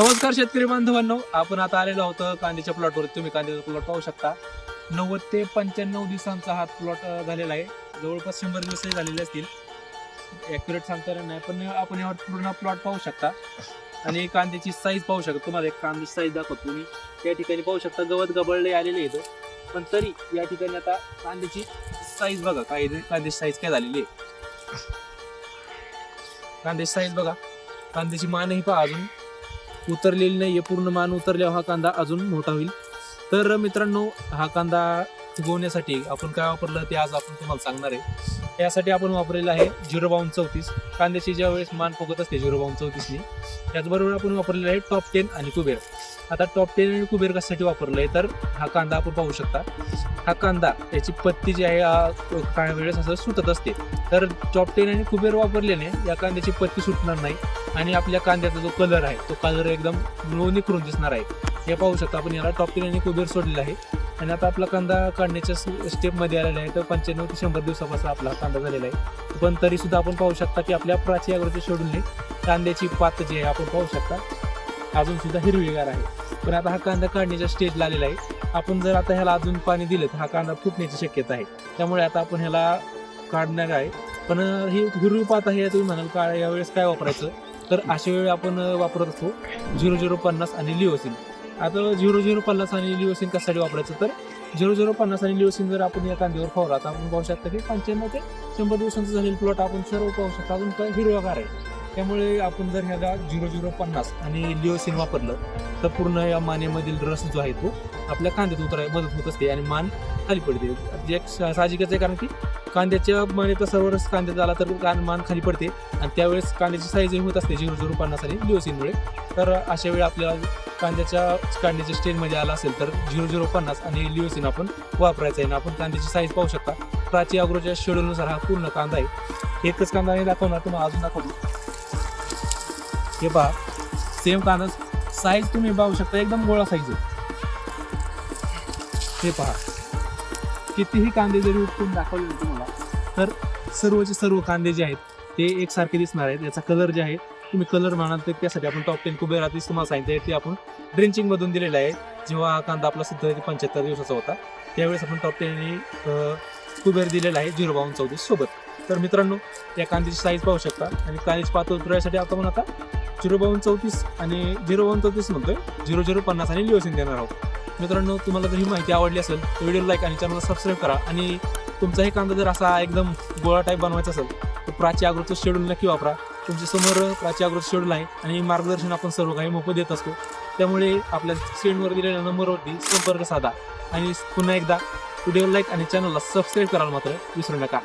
नमस्कार शेतकरी बांधवांनो आपण आता आलेलो आहोत कांद्याच्या प्लॉटवर तुम्ही कांद्याचा प्लॉट पाहू शकता. नव्वद ते पंच्याण्णव दिवसांचा हा प्लॉट झालेला आहे. जवळपास शंभर दिवसही झालेले असतील. ॲक्युरेट सांगता येणार नाही पण आपण यावर पूर्ण प्लॉट पाहू शकता. आणि कांद्याची साईज पाहू शकता. तुम्हाला एक कांद्याची साईज दाखवतो तुम्ही या ठिकाणी पाहू शकता गवत गबळले आलेले आहेत पण तरी या ठिकाणी आता कांद्याची साईज बघा. काय कांद्याची साईज काय झालेली आहे? कांद्याची साईज बघा. कांद्याची मानही पहा अजून. उतरलेली नाही आहे पूर्ण मान उतरल्यावर हा कांदा अजून मोठा होईल. तर मित्रांनो हा कांदा फुगवण्यासाठी आपण काय वापरलं ते आज आपण तुम्हाला सांगणार आहे. यासाठी आपण वापरलेलं आहे झिरो बावन्न चौतीस. कांद्याची ज्या वेळेस मान फुगत असते झिरो बावन्न चौतीसनी त्याचबरोबर आपण वापरलेलं आहे टॉप टेन आणि कुबेर. आता टॉप टेन आणि कुबेर कशासाठी वापरलं आहे तर हा कांदा आपण पाहू शकता. हा कांदा याची पत्ती जी आहे आ, काही वेळेस असं सुटत असते. तर टॉप टेन आणि कुबेर वापरल्याने या कांद्याची पत्ती सुटणार नाही आणि आपल्या कांद्याचा जो कलर आहे तो कलर एकदम लो निखरून दिसणार आहे. हे पाहू शकता आपण याला टॉप टेन आणि कुबेर सोडलेला आहे. आणि आता आपला कांदा काढण्याच्या स्टेपमध्ये आलेला आहे. तर पंच्याण्णव ते शंभर दिवसापासून आपला कांदा झालेला आहे. पण तरीसुद्धा आपण पाहू शकता की आपल्या प्राची अग्रच्या शेड्यूलने कांद्याची पात जी आहे आपण पाहू शकता अजूनसुद्धा हिरवीगार आहे. पण आता हा कांदा काढण्याच्या स्टेजला आलेला आहे. आपण जर आता ह्याला अजून पाणी दिलं तर हा कांदा फुटण्याची शक्यता आहे. त्यामुळे आता आपण ह्याला काढणार आहे. पण ही हिरवी पात आहे तुम्ही म्हणाल का यावेळेस काय वापरायचं? तर अशा वेळी आपण वापरत असतो. झिरो झिरो पन्नास आणि लिओसिन. आता झिरो झिरो पन्नास आणि लिओसिन कशासाठी वापरायचं? तर झिरो झिरो पन्नास आणि लिओसिन जर आपण या कांद्यावर फवारला तर आपण पाहू शकता की पंच्याण्णव ते शंभर दिवसांचं झालेलं प्लॉट आपण सर्व पाहू शकता. अजून हिरवागार आहे. त्यामुळे आपण जर ह्याला झिरो झिरो पन्नास आणि लिओसिन वापरलं तर पूर्ण या मानेमधील रस जो आहे तो आपल्या कांद्यात उतरायला मदत होत असते आणि मान खाली पडते. जे सा- साहजिकच आहे कारण की कांद्याच्या मानेचा सर्व रस कांद्यात आला तर कान मान खाली पडते आणि त्यावेळेस कांद्याची साईज होत असते झिरो झिरो पन्नास आणि लिओसिनमुळे तर अशा वेळी आपल्याला कांद्याच्या कांद्याच्या स्टेजमध्ये आला असेल तर झिरो झिरो पन्नास आणि लिओसिन आपण वापरायचं आहे आणि आपण कांद्याची साईज पाहू शकता. प्राची अग्रोच्या शेड्यूलनुसार हा पूर्ण कांदा आहे. एकच कांदा आणि दाखवणार तुम्हाला अजून दाखवतो. हे पहा. सेम कांदा साईज तुम्ही पाहू शकता एकदम गोळा साईज आहे. हे पहा. कितीही कांदे जरी उपटून दाखवले तुम्हाला तर सर्वचे सर्व कांदे जे आहेत ते एकसारखे दिसणार आहेत. याचा कलर जे आहे तुम्ही कलर म्हणाल तर त्यासाठी आपण टॉप टेन कुबेर आधीच तुम्हाला सांगितलं ते आपण ड्रेंचिंगमधून दिलेलं आहे. जेव्हा हा कांदा आपला सध्या ते पंच्याहत्तर दिवसाचा होता. त्यावेळेस आपण टॉप टेन कुबेर दिलेला आहे झिरो बावन्न चौतीस सोबत. तर मित्रांनो या कांद्याची साईज पाहू शकता. आणि कांद्याची पातळ उतरण्यासाठी आता आपण आता झिरो बावन्न चौतीस आणि झिरो बावन्न चौतीस म्हणतोय. झिरो झिरो पन्नास आणि लिओसिन देणार आहोत. मित्रांनो तुम्हाला जर ही माहिती आवडली असेल तर व्हिडिओ लाईक आणि चॅनलला सबस्क्राईब करा. आणि तुमचाही कांदा जर असा एकदम गोळा टाईप बनवायचा असेल तर प्राची अग्रोचं शेड्यूल नक्की वापरा. तुमच्यासमोर प्राची अग्रोचं शेड्यूल आहे आणि मार्गदर्शन आपण सर्व काही मोफत देत असतो. त्यामुळे आपल्या स्क्रीनवर दिलेल्या नंबरवरती संपर्क साधा. आणि पुन्हा एकदा व्हिडिओ लाईक आणि चॅनलला सबस्क्राईब करायला मात्र विसरू नका.